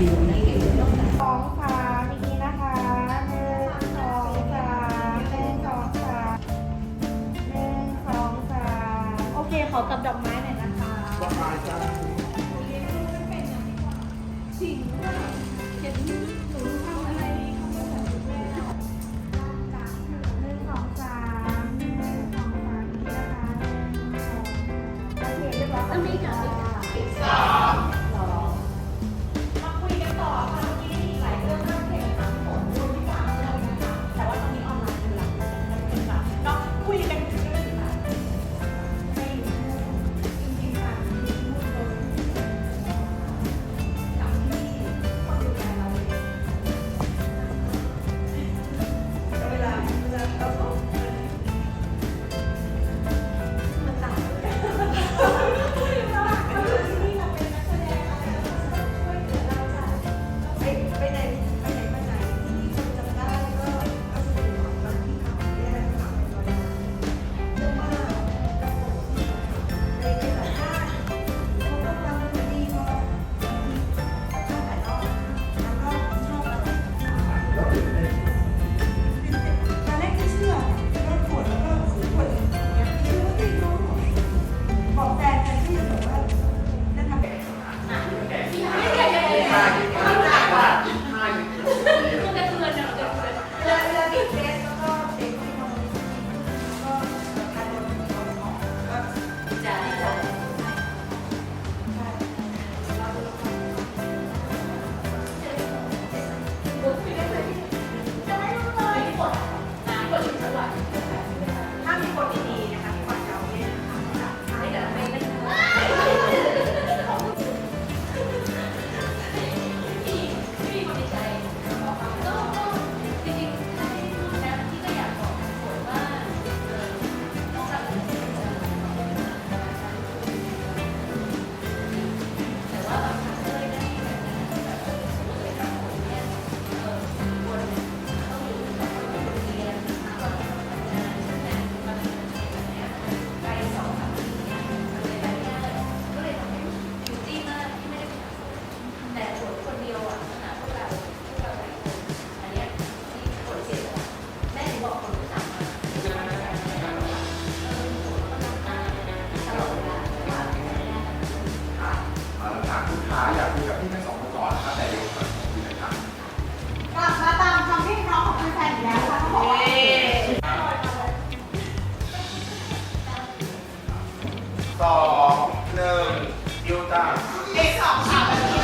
สองขาดีนะคะหนึ่งสองขาหดงสองขาหนึ่งสองขาโอเค ขอกับดกไม้หน่อยนะคะชิงากคุยกับพี่ทั้งสองคนก่อนนะครับแต่เดี๋ยวก่อนคุยกันครับกลับมาตามคำพี่น้องของแฟนๆอีกแล้วค่ะเาบอกว่สองหนึ่งยูต้า เด็กสองสามนาที